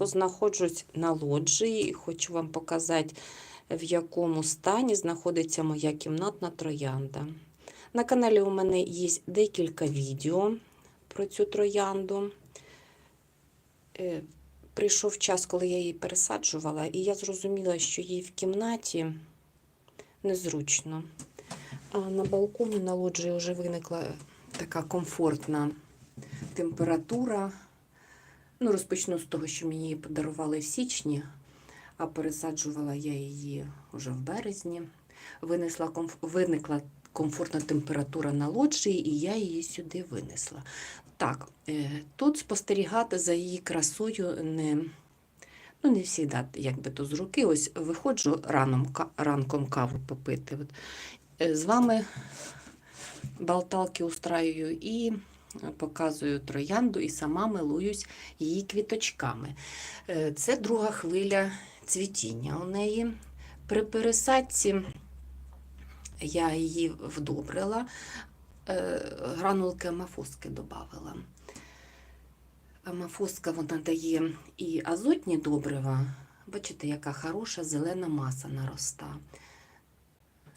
Знаходжусь на лоджії і хочу вам показати, в якому стані знаходиться моя кімнатна троянда. На каналі у мене є декілька відео про цю троянду. Е, Прийшов час, коли я її пересаджувала, і я зрозуміла, що їй в кімнаті незручно. А на балконі на лоджії вже виникла така комфортна температура. Ну, розпочну з того, що мені її подарували в січні, а пересаджувала я її вже в березні. Винесла. Виникла комфортна температура на лоджії, і я її сюди винесла. Так, е, тут спостерігати за її красою не, ну, не завжди, як би то з руки. Ось виходжу раном, ранком каву попити. От. Е, З вами болталки устраюю і показую троянду, і сама милуюсь її квіточками. Е, Це друга хвиля цвітіння у неї. При пересадці я її вдобрила, е, гранулки амафоски додавала. Амафоска вона дає і азотні добрива. Бачите, яка хороша зелена маса нароста.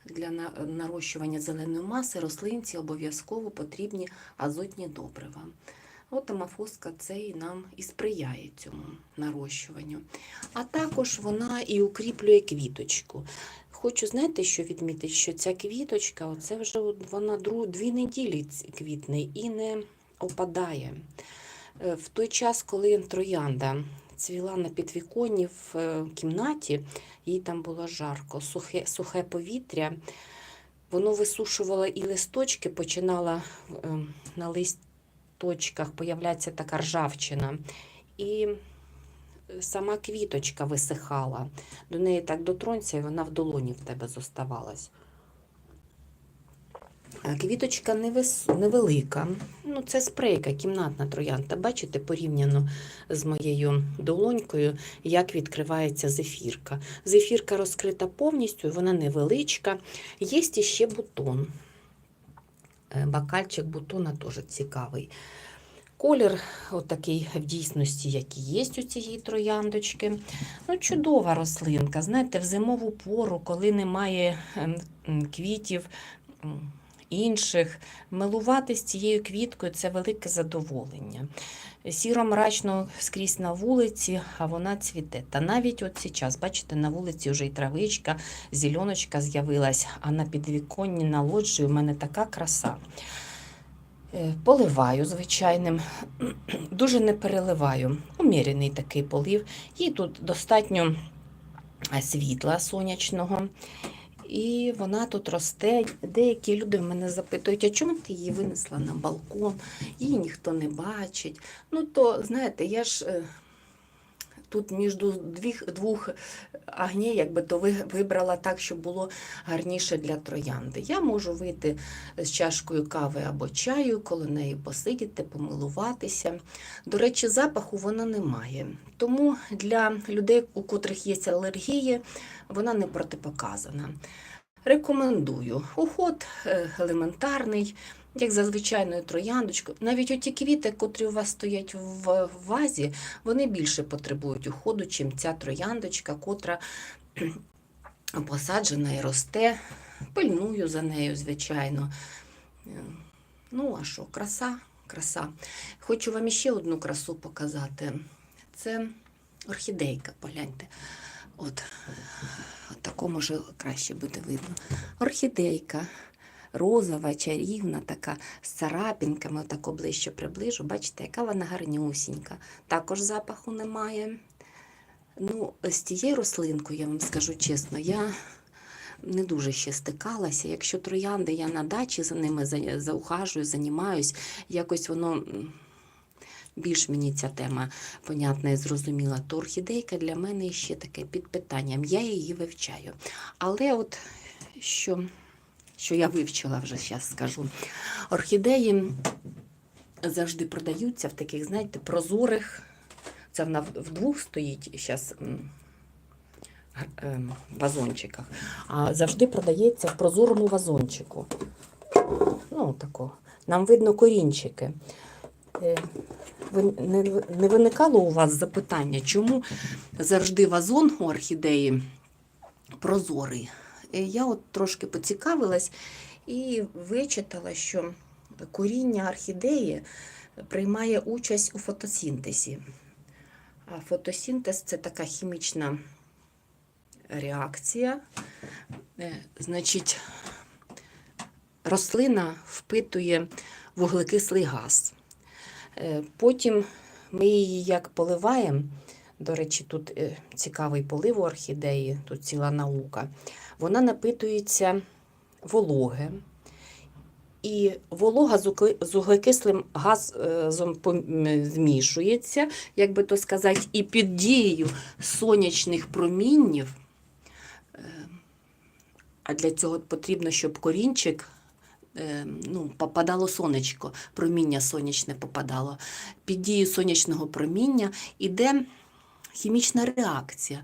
Для нарощування зеленої маси рослинці обов'язково потрібні азотні добрива. От амафоска це і нам і сприяє цьому нарощуванню. А також вона і укріплює квіточку. Хочу, знаєте, що відмітити, що ця квіточка, оце вже вона дві неділі квітне і не опадає. Е, В той час, коли троянда цвіла на підвіконні в е, кімнаті, їй там було жарко, сухе, сухе повітря, воно висушувало і листочки, починала е, на листочках появлятися така ржавчина. І сама квіточка висихала. До неї так дотронься, і вона в долоні в тебе зоставалась. Квіточка невелика. Ну, це спрейка, кімнатна троянда. Бачите, порівняно з моєю долонькою, як відкривається зефірка. Зефірка розкрита повністю, вона невеличка. Є ще бутон. Е, Бакальчик бутона теж цікавий. Колір отакий в дійсності, як і є у цієї трояндочки. Ну, чудова рослинка. Знаєте, в зимову пору, коли немає ем, квітів інших, милуватись цією квіткою це велике задоволення. Сіро мрачно скрізь на вулиці, а вона цвіте. Та навіть от зараз, бачите, на вулиці вже і травичка, зеленочка з'явилась, а на підвіконні на лоджії у мене така краса. Е, Поливаю звичайним, дуже не переливаю. Умірений такий полив. Їй тут достатньо е, світла сонячного. І вона тут росте. Деякі люди мене запитують, а чому ти її винесла на балкон? Її ніхто не бачить. Ну, то, знаєте, я ж е, тут між двох, двох агней, якби то ви- вибрала так, щоб було гарніше для троянди. Я можу вийти з чашкою кави або чаю, коло неї посидіти, помилуватися. До речі, запаху вона не має. Тому для людей, у котрих є алергії, вона не протипоказана. Рекомендую. Уход е, елементарний, як за звичайною трояндочкою. Навіть оті квіти, котрі у вас стоять в вазі, вони більше потребують уходу, чим ця трояндочка, котра посаджена і росте. Пильную за нею, звичайно. Е, Ну, а що, краса, краса. Хочу вам іще одну красу показати. Це орхідейка, погляньте. От, от таку може краще буде видно. Орхідейка. Розова, чарівна, така з царапінками, отако ближче приближу. Бачите, яка вона гарнюсінька. Також запаху немає. Ну, з тією рослинкою, я вам скажу чесно, я не дуже ще стикалася. Якщо троянди, я на дачі за ними заухажую, займаюсь, якось воно більш мені ця тема понятна і зрозуміла, то орхідейка для мене ще таке під питанням. Я її вивчаю. Але от що, що я вивчила вже зараз скажу. Орхідеї завжди продаються в таких, знаєте, прозорих. Це вона вдвох стоїть зараз вазончиках. А завжди продається в прозорому вазончику. Ну, тако. Нам видно корінчики. Е, не виникало у вас запитання, чому завжди вазон у орхідеї прозорий? Я от трошки поцікавилась і вичитала, що коріння орхідеї приймає участь у фотосинтезі. А фотосинтез це така хімічна реакція. Е, Значить, рослина впитує вуглекислий газ. Е, Потім ми її як поливаємо. До речі, тут е, цікавий полив у орхідеї, тут ціла наука. Вона напитується вологи. І волога з вуглекислим газом змішується, як би то сказати, і під дією сонячних проміннів. е, А для цього потрібно, щоб корінчик е, ну, попадало сонечко, проміння сонячне попадало. Під дією сонячного проміння іде хімічна реакція.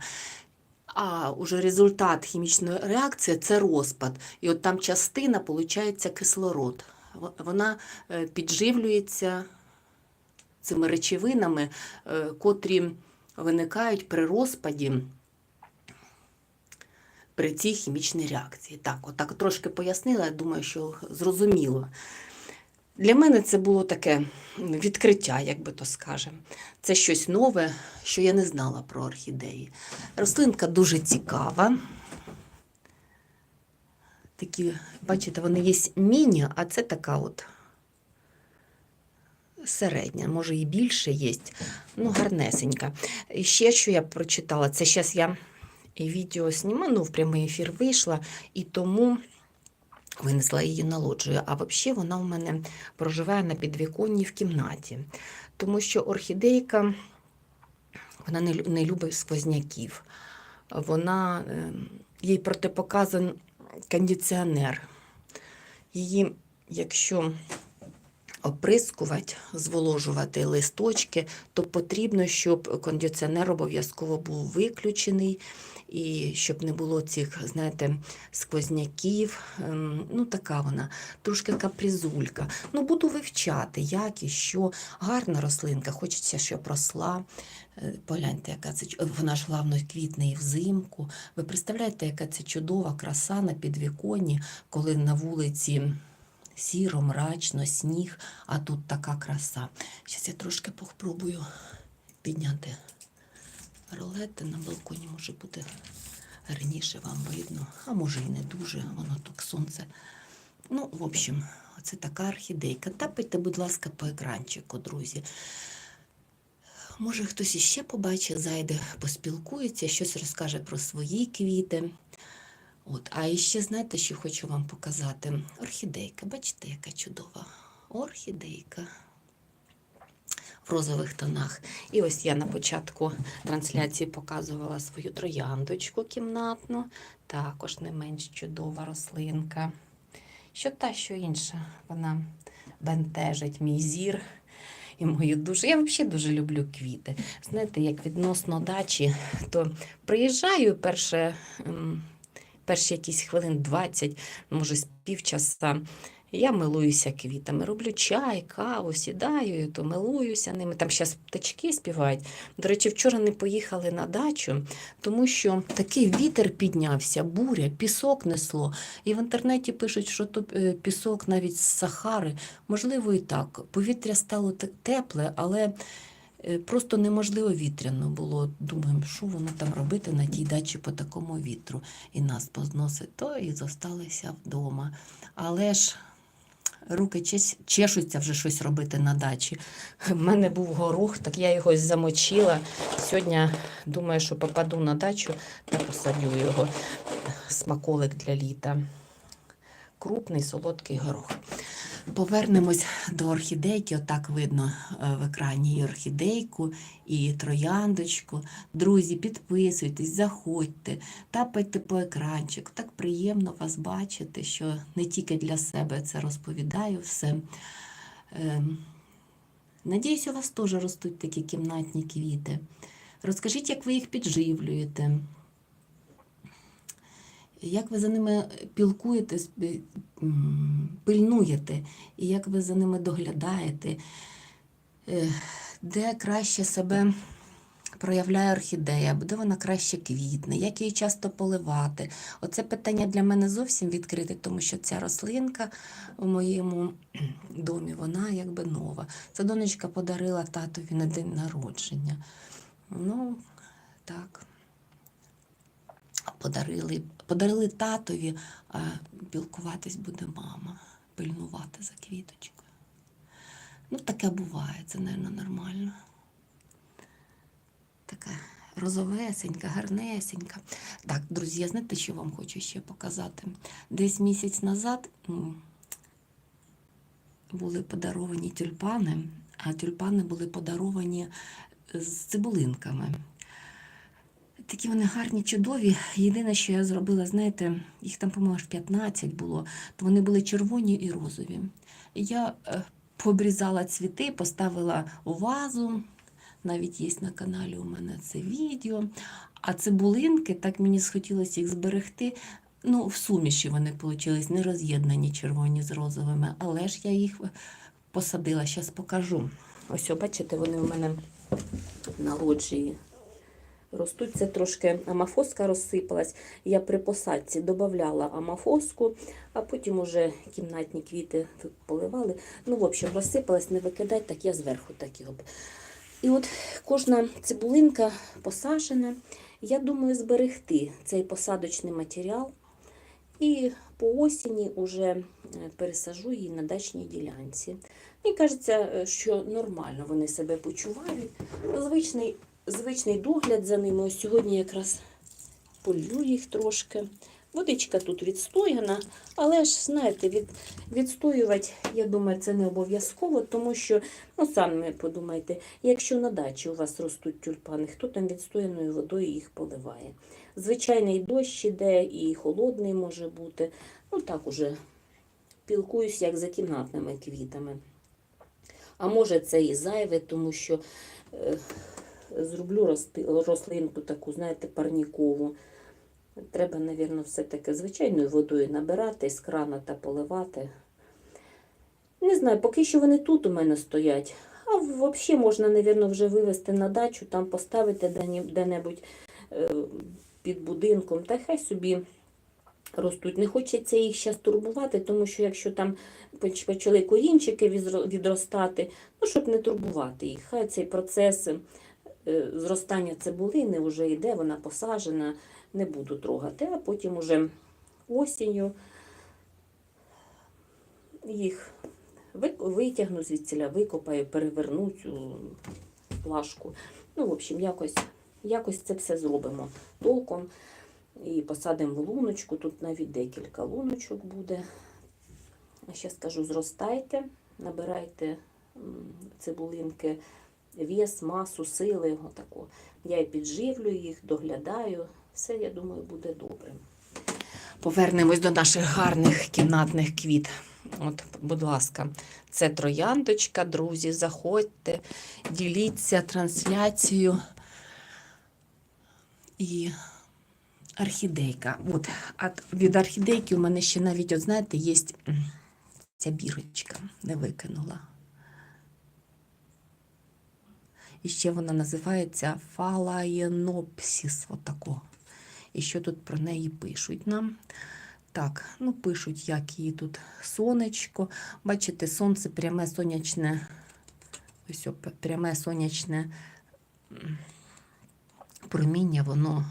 А уже результат хімічної реакції це розпад. І от там частина, виходить, кислород. Вона е, підживлюється цими речовинами, е, котрі виникають при розпаді при цій хімічній реакції. Так, отак трошки пояснила, я думаю, що зрозуміло. Для мене це було таке відкриття, як би то скажемо. Це щось нове, що я не знала про орхідеї. Рослинка дуже цікава. Такі, бачите, вони є міні, а це така от середня, може і більше є. Ну, гарнесенька. І ще що я прочитала, це зараз я відео знімаю, ну, в прямий ефір вийшла, і тому винесла її на лоджію. А взагалі вона у мене проживає на підвіконні в кімнаті. Тому що орхідейка вона не, не любить сквозняків. Вона, е, їй протипоказан кондиціонер. Її, якщо оприскувати, зволожувати листочки, то потрібно, щоб кондиціонер обов'язково був виключений, і щоб не було цих, знаєте, сквозняків. Ем, Ну, така вона, трошки капризулька. Ну, буду вивчати, як і що. Гарна рослинка, хочеться, щоб росла. Е, Погляньте, яка це вона ж главно квітне і взимку. Ви представляєте, яка це чудова краса на підвіконні, коли на вулиці сіро, мрачно, сніг, а тут така краса. Зараз я трошки попробую підняти ролети на балконі, може буде гарніше вам видно, а може і не дуже, воно так сонце. Ну, в общем, оце така орхідейка. Тапайте, будь ласка, по екранчику, друзі. Може, хтось іще побачить, зайде, поспілкується, щось розкаже про свої квіти. От, а іще знаєте, що хочу вам показати? Орхідейка. Бачите, яка чудова орхідейка в розових тонах. І ось я на початку трансляції показувала свою трояндочку кімнатну. Також не менш чудова рослинка. Що та, що інша, вона бентежить мій зір і мою душу. Я взагалі дуже люблю квіти. Знаєте, як відносно дачі, то приїжджаю перше. ем, перші якісь хвилин 20, може, з півчаса. Я милуюся квітами, роблю чай, каву, сідаю, то милуюся ними. Там зараз птачки співають. До речі, вчора не поїхали на дачу, тому що такий вітер піднявся, буря, пісок несло. І в інтернеті пишуть, що то е, пісок навіть з Сахари. Можливо, і так. Повітря стало так тепле, але е, просто неможливо вітряно було. Думаємо, що воно там робити на тій дачі по такому вітру. І нас позносить, то і зосталися вдома. Але ж руки чешуться вже щось робити на дачі. У мене був горох, так я його замочила. Сьогодні думаю, що попаду на дачу та посадю його. Смаколик для літа. Крупний солодкий горох. Повернемось до орхідейки. Отак видно е, в екрані і орхідейку, і трояндочку. Друзі, підписуйтесь, заходьте, тапайте по екранчику. Так приємно вас бачити, що не тільки для себе це розповідаю все. Ем, Надіюсь, у вас теж ростуть такі кімнатні квіти. Розкажіть, як ви їх підживлюєте. Як ви за ними пілкуєтесь, пильнуєте, і як ви за ними доглядаєте, Е, Де краще себе проявляє орхідея, де вона краще квітне, як її часто поливати. Оце питання для мене зовсім відкрите, тому що ця рослинка у моєму домі, вона якби нова. Це донечка подарила татові на день народження. Ну, так. Подарили, подарили татові, а пілкуватись буде мама, пильнувати за квіточкою. Ну, таке буває, це, мабуть, нормально. Така розовесенька, гарнесенька. Так, друзі, я знаєте, що вам хочу ще показати? Десь місяць назад були подаровані тюльпани, а тюльпани були подаровані з цибулинками. Такі вони гарні, чудові. Єдине, що я зробила, знаєте, їх там, по-моєму, 15 було, то вони були червоні і розові. Я е, пообрізала цвіти, поставила у вазу. Навіть є на каналі у мене це відео. А цибулинки, так мені схотілося їх зберегти. Ну, в суміші вони вийшли, не роз'єднані червоні з розовими, але ж я їх посадила, зараз покажу. Ось, бачите, вони у мене на лоджії ростуть. Це трошки амафоска розсипалась. Я при посадці додавала амафоску, а потім уже кімнатні квіти поливали. Ну, в общем, розсипалась, не викидати, так я зверху так його. І от кожна цибулинка посаджена. Я думаю зберегти цей посадочний матеріал. І по осені вже пересажу її на дачній ділянці. Мені кажеться, е, що нормально вони себе почувають. Звичний, звичний догляд за ними. Ось сьогодні якраз полю їх трошки. Водичка тут відстояна, але ж, знаєте, від, відстоювати, я думаю, це не обов'язково, тому що, ну, самі подумайте, якщо на дачі у вас ростуть тюльпани, хто там відстояною водою їх поливає? Звичайний дощ іде і холодний може бути. Ну, так уже пілкуюсь, як за кімнатними квітами. А може це і зайве, тому що е, зроблю рослинку таку, знаєте, парнікову. Треба, мабуть, все-таки звичайною водою набирати з крана та поливати. Не знаю, поки що вони тут у мене стоять. А взагалі можна, мабуть, вже вивезти на дачу, там поставити де- де-небудь е, під будинком, та хай собі ростуть. Не хочеться їх зараз турбувати, тому що якщо там почали корінчики відростати, ну, щоб не турбувати їх. Хай цей процес зростання цибулини вже йде, вона посаджена, не буду трогати, а потім уже осінню їх витягну звідсіля, викопаю, переверну цю плашку. Ну, в общем, якось, якось це все зробимо толком. І посадимо в луночку. Тут навіть декілька луночок буде. Ще скажу, зростайте, набирайте цибулинки, вес, масу, сили. Отако. Я і підживлю їх, доглядаю. Все, я думаю, буде добре. Повернемось до наших гарних кімнатних квіт. От, будь ласка, це трояндочка, друзі, заходьте, діліться трансляцією. І орхідейка. От, від орхідейки у мене ще навіть, от знаєте, є ця бірочка, не викинула. І ще вона називається фалаєнопсіс. Отако. І що тут про неї пишуть нам? Так, ну пишуть, як її тут сонечко. Бачите, сонце пряме сонячне, ось пряме сонячне проміння, воно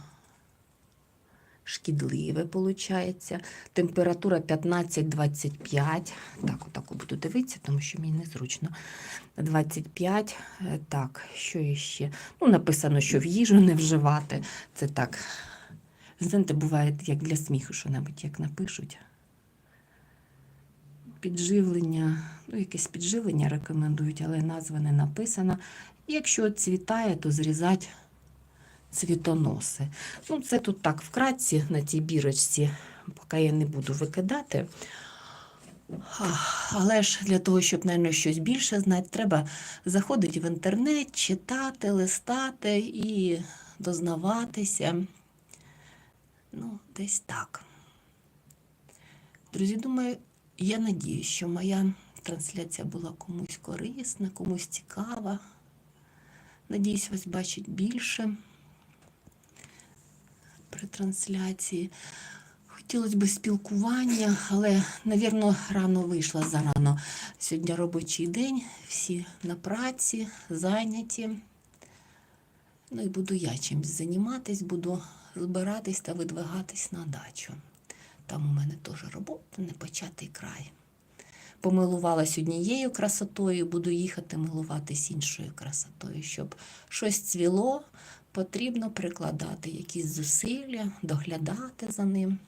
шкідливе, виходить. Температура 15-25. Так, отак буду дивитися, тому що мені незручно. 25. Е, Так, що іще? Ну, написано, що в їжу не вживати. Це так. Знаєте, буває, як для сміху, що-небудь як напишуть. Підживлення, ну, якесь підживлення рекомендують, але назва не написана. Якщо цвітає, то зрізати цвітоноси. Ну, це тут так вкратці на цій бірочці, поки я не буду викидати. Але ж для того, щоб, мабуть, щось більше знати, треба заходити в інтернет, читати, листати і дознаватися. Ну, десь так. Друзі, думаю, Я надію, що моя трансляція була комусь корисна, комусь цікава. Надіюсь, вас бачить більше при трансляції. Хотілося б спілкування, але, навірно, рано вийшла зарано. Сьогодні робочий день, всі на праці, зайняті. Ну і буду я чимось займатись, буду збиратись та видвигатись на дачу. Там у мене теж робота, непочатий край. Помилувалась однією красотою, буду їхати милуватись іншою красотою. Щоб щось цвіло, потрібно прикладати якісь зусилля, доглядати за ним.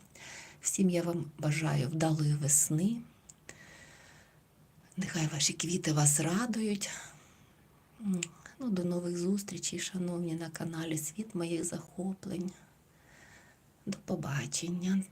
Всім я вам бажаю вдалої весни. Нехай ваші квіти вас радують. Ну, до нових зустрічей, шановні, на каналі Світ моїх захоплень. До побачення.